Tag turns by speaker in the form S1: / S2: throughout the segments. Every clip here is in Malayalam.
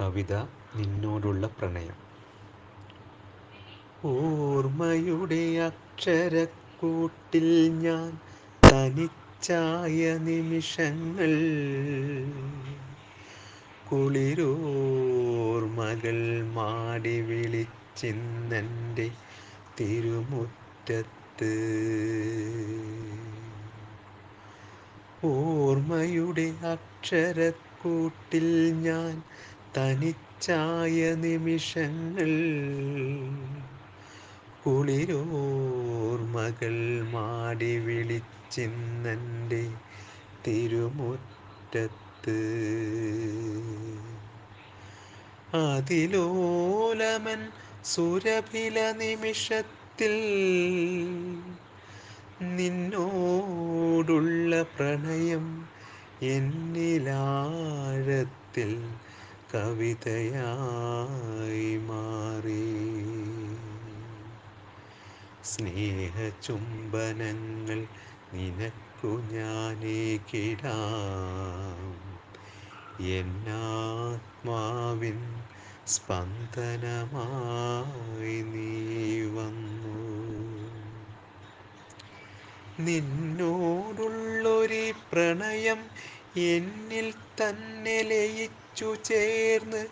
S1: കവിത നിന്നോടുള്ള പ്രണയം. ഓർമ്മയുടെ അക്ഷരക്കൂട്ടിൽ ഞാൻ തനിച്ചായ നിമിഷങ്ങൾ. കുളിരോർമകൾ മാടി വിളിച്ചിന്നെന്റെ തിരുമുറ്റത്ത്. ഓർമ്മയുടെ അക്ഷരക്കൂട്ടിൽ ഞാൻ തനിച്ചായ നിമിഷങ്ങൾ കുളിരോർമകൾ മാടി വിളിച്ചിന്നന്റെ തിരുമുറ്റത്ത്. അതിലോലമൻ സുരഭില നിമിഷത്തിൽ നിന്നോടുള്ള പ്രണയം എന്നിലാഴത്തിൽ കവിതയായി മാറി. സ്നേഹചുംബനങ്ങൾ നിനക്കു ഞാനേകിടാം എന്നാത്മാവിൻ സ്പന്ദനമായി നീ വന്നു. നിന്നോടുള്ളൊരു പ്രണയം എന്നിൽ തന്നെ ലയിച്ചു ചേർന്ന്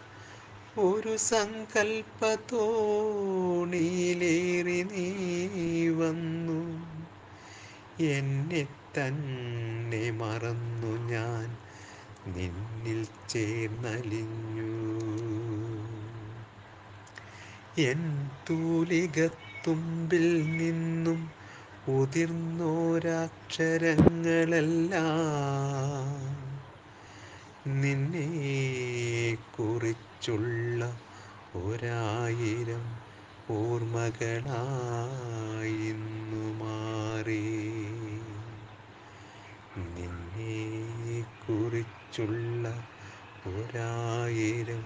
S1: ഒരു സങ്കൽപ്പത്തോണിയിലേറി നീ വന്നു. എന്നെ തന്നെ മറന്നു ഞാൻ നിന്നിൽ ചേർന്നലിഞ്ഞു. എൻ തൂലികത്തുമ്പിൽ നിന്നും ഉതിർന്നോരക്ഷരങ്ങളെല്ലാം നിന്നെ കുറിച്ചുള്ള ഒരായിരം ഓർമ്മകളായിന്നു മാറി. നിന്നെ കുറിച്ചുള്ള ഒരായിരം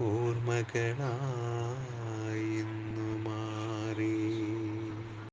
S1: ഓർമ്മകളായി